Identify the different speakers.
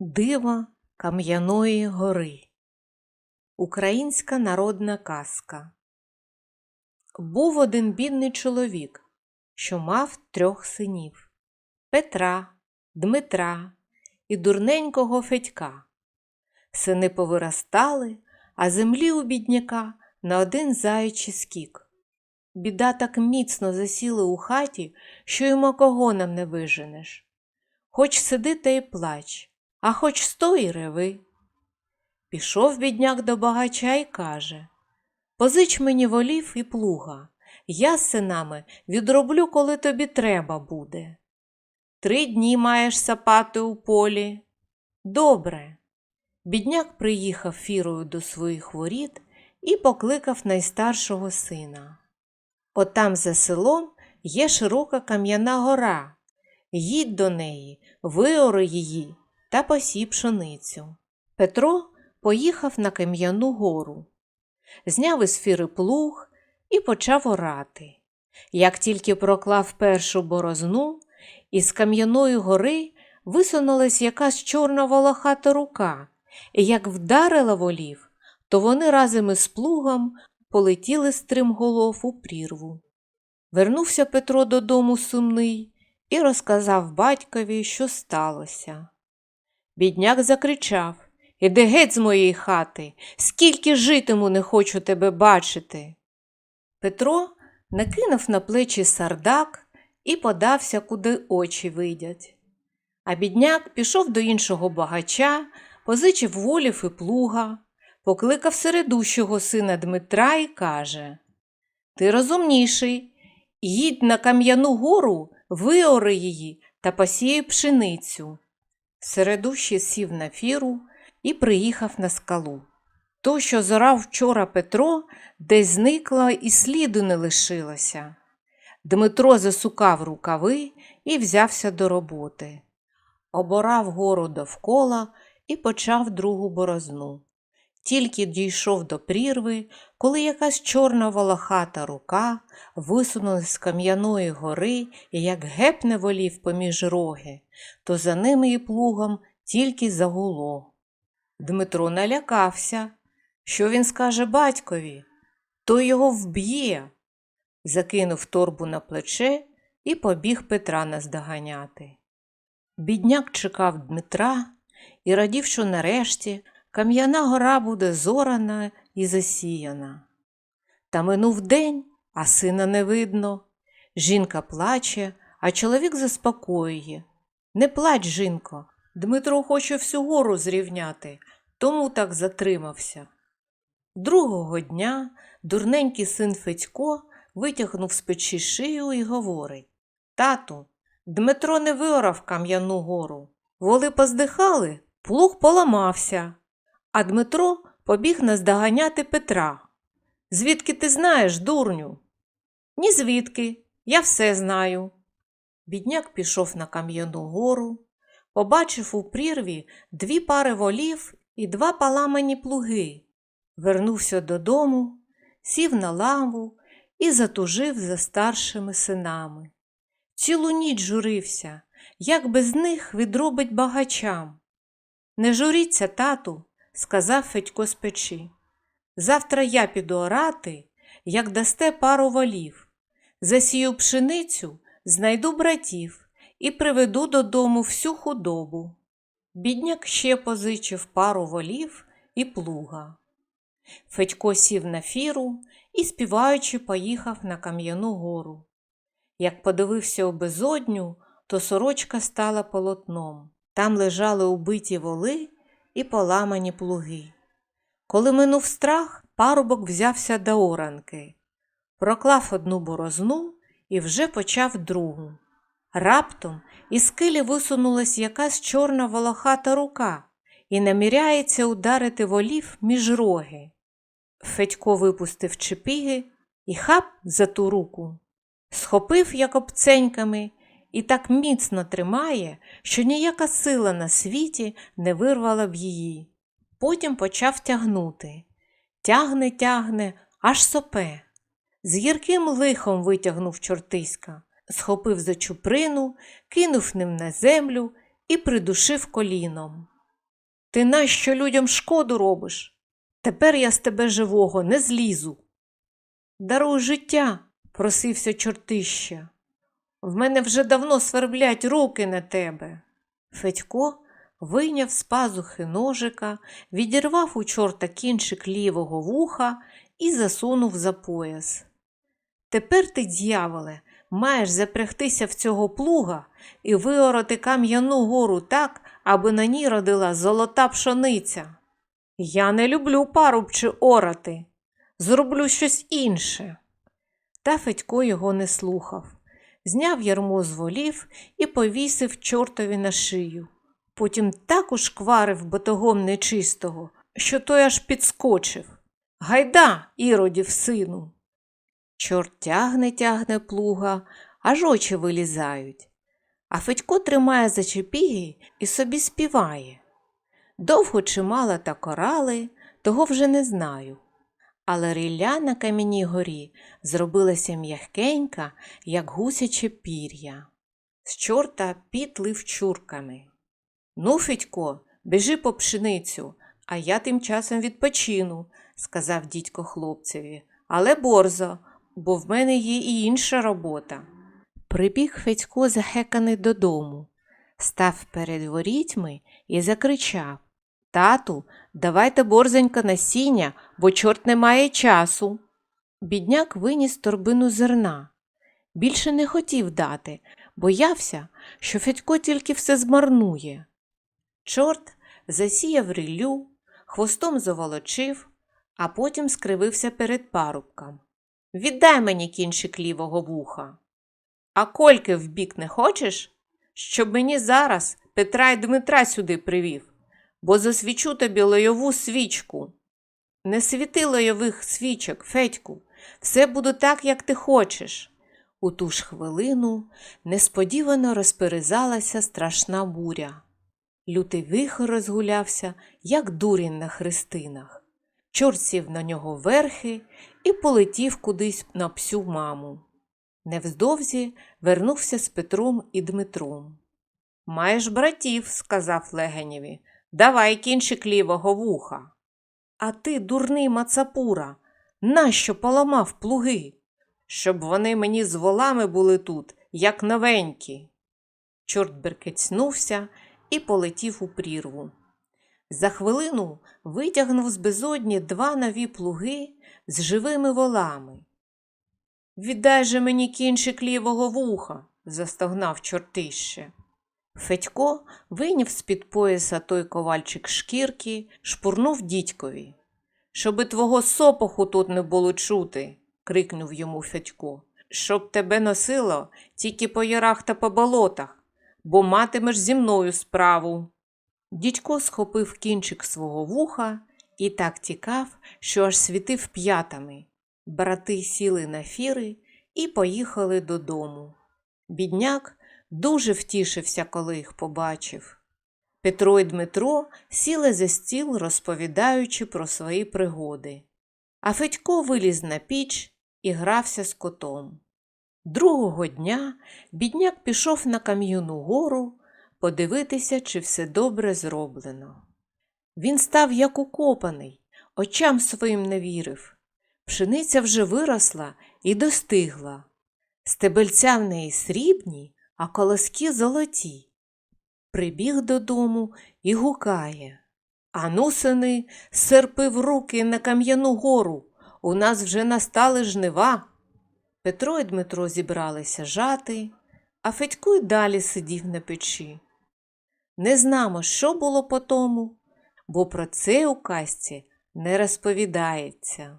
Speaker 1: Диво Кам'яної гори. Українська народна казка. Був один бідний чоловік, що мав трьох синів Петра, Дмитра і дурненького Федька. Сини повиростали, а землі у бідняка на один заячий скік. Біда так міцно засіла у хаті, що й макогоном не виженеш. Хоч сиди та й плач, а хоч стой і реви. Пішов бідняк до багача й каже Позич мені волів і плуга, я з синами відроблю, коли тобі треба буде. Три дні маєш сапати у полі. Добре. Бідняк приїхав фірою до своїх воріт і покликав найстаршого сина. Отам за селом є широка кам'яна гора. Їдь до неї, виори її та посій пшеницю. Петро поїхав на Кам'яну гору, зняв із фіри плуг і почав орати. Як тільки проклав першу борозну, із Кам'яної гори висунулась якась чорна волохата рука, і як вдарила волів, то вони разом із плугом полетіли стримголов у прірву. Вернувся Петро додому сумний і розказав батькові, що сталося. Бідняк закричав Іди геть з моєї хати, скільки житиму не хочу тебе бачити. Петро накинув на плечі сардак і подався, куди очі видять. А бідняк пішов до іншого багача, позичив волів і плуга, покликав середущого сина Дмитра і каже Ти розумніший, їдь на кам'яну гору, виори її та посіяй пшеницю. Середущий сів на фіру і приїхав на скалу. То, що зорав вчора Петро, десь зникло і сліду не лишилося. Дмитро засукав рукави і взявся до роботи. Оборав гору довкола і почав другу борозну. Тільки дійшов до прірви, коли якась чорна волохата рука висунулась з кам'яної гори і як гепне волів поміж роги, то за ними і плугом тільки загуло. Дмитро налякався. Що він скаже батькові? Той його вб'є. Закинув торбу на плече і побіг Петра наздоганяти. Бідняк чекав Дмитра і радів, що нарешті кам'яна гора буде зорана і засіяна. Та минув день, а сина не видно. Жінка плаче, а чоловік заспокоює. Не плач, жінко, Дмитро хоче всю гору зрівняти, тому так затримався. Другого дня дурненький син Федько витягнув з печі шию і говорить Тату, Дмитро не виорав кам'яну гору. Воли поздихали, плуг поламався, а Дмитро побіг наздоганяти Петра. Звідки ти знаєш, дурню? Ні звідки, я все знаю. Бідняк пішов на кам'яну гору, побачив у прірві дві пари волів і два поламані плуги. Вернувся додому, сів на лаву і затужив за старшими синами. Цілу ніч журився, як без них відробить багачам. Не журіться, тату, сказав Федько з печі. Завтра я піду орати, як дасте пару волів. Засію пшеницю, знайду братів і приведу додому всю худобу. Бідняк ще позичив пару волів і плуга. Федько сів на фіру і, співаючи, поїхав на Кам'яну гору. Як подивився у безодню, то сорочка стала полотном. Там лежали убиті воли і поламані плуги. Коли минув страх, парубок взявся до оранки, проклав одну борозну і вже почав другу. Раптом із скелі висунулась якась чорна волохата рука і наміряється ударити волів між роги. Федько випустив чепіги і хап за ту руку, схопив як обценьками і так міцно тримає, що ніяка сила на світі не вирвала б її. Потім почав тягнути. Тягне, тягне, аж сопе. З гірким лихом витягнув чортиська, схопив за чуприну, кинув ним на землю і придушив коліном. Ти нащо людям шкоду робиш? Тепер я з тебе живого не злізу. Даруй життя, просився чортища. В мене вже давно сверблять руки на тебе. Федько вийняв з пазухи ножика, відірвав у чорта кінчик лівого вуха і засунув за пояс. Тепер ти, дьяволе, маєш запрягтися в цього плуга і виороти кам'яну гору так, аби на ній родила золота пшониця. Я не люблю парубче орати. Зроблю щось інше. Та Федько його не слухав. Зняв ярмо з волів і повісив чортові на шию. Потім так ушкварив батогом нечистого, що той аж підскочив. Гайда, іродів сину. Чорт тягне, тягне плуга, аж очі вилізають. А Федько тримає за чепіги і собі співає. Довго чи мало та корали, того вже не знаю. Але рілля на кам'яній горі зробилася м'ягкенька, як гусяче пір'я. З чорта пітлив чурками. Ну, Федько, біжи по пшеницю, а я тим часом відпочину, сказав дідько хлопцеві. Але борзо, бо в мене є і інша робота. Прибіг Федько захеканий додому, став перед ворітьми і закричав Тату, давайте борзенько насіння, бо чорт не має часу. Бідняк виніс торбину зерна. Більше не хотів дати, боявся, що Федько тільки все змарнує. Чорт засіяв ріллю, хвостом заволочив, а потім скривився перед парубком. Віддай мені кінчик лівого вуха. А кольки вбік не хочеш? Щоб мені зараз Петра й Дмитра сюди привів, бо засвічу тобі лойову свічку. Не світи лойових свічок, Федьку, все буде так, як ти хочеш. У ту ж хвилину несподівано розперезалася страшна буря. Лютий вихор розгулявся, як дурень на хрестинах. Чорт сів на нього верхи і полетів кудись на псю маму. Невздовзі вернувся з Петром і Дмитром. Маєш братів, сказав Легенєві, давай кінчик лівого вуха. А ти, дурний мацапура, нащо поламав плуги? Щоб вони мені з волами були тут, як новенькі. Чорт беркецнувся і полетів у прірву. За хвилину витягнув з безодні два нові плуги з живими волами. Віддай же мені кінчик лівого вуха, застогнав чортище. Федько вийняв з-під пояса той ковальчик шкірки, шпурнув дідькові. Щоби твого сопоху тут не було чути, крикнув йому Федько. Щоб тебе носило тільки по ярах та по болотах, бо матимеш зі мною справу. Дідько схопив кінчик свого вуха і так тікав, що аж світив п'ятами. Брати сіли на фіри і поїхали додому. Бідняк дуже втішився, коли їх побачив. Петро і Дмитро сіли за стіл, розповідаючи про свої пригоди. А Федько виліз на піч і грався з котом. Другого дня бідняк пішов на Кам'яну гору подивитися, чи все добре зроблено. Він став як укопаний, очам своїм не вірив. Пшениця вже виросла і достигла. Стебельця в неї срібні, а колоски золоті. Прибіг додому і гукає. Ану, сини, серпи в руки на Кам'яну гору. У нас вже настали жнива. Петро і Дмитро зібралися жати, а Федько й далі сидів на печі. Не знамо, що було по тому, бо про це у казці не розповідається.